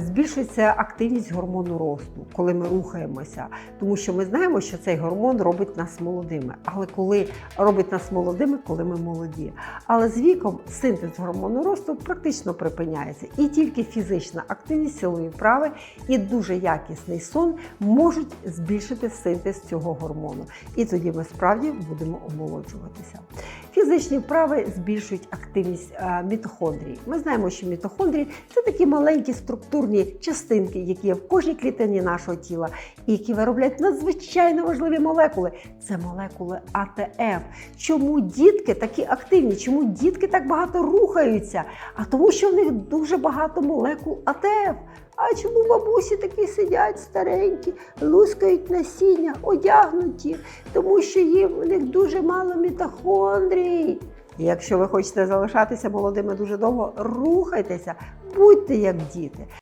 Збільшується активність гормону росту, коли ми рухаємося, тому що ми знаємо, що цей гормон робить нас молодими. Але коли робить нас молодими, коли ми молоді. Але з віком синтез гормону росту практично припиняється, і тільки фізична активність, силові вправи і дуже якісний сон можуть збільшити синтез цього гормону. І тоді ми справді будемо омолоджуватися. Фізичні вправи збільшують активність е, мітохондрій. Ми знаємо, що мітохондрії це такі маленькі структурні частинки, які є в кожній клітині нашого тіла, і які виробляють надзвичайно важливі молекули. Це молекули АТФ. Чому дітки такі активні? Чому дітки так багато рухаються? А тому, що в них дуже багато молекул АТФ. А чому бабусі такі сидять старенькі, лускають насіння, одягнуті, тому що їм в них дуже мало мітохондрій. Якщо ви хочете залишатися молодими дуже довго, рухайтеся, будьте як діти.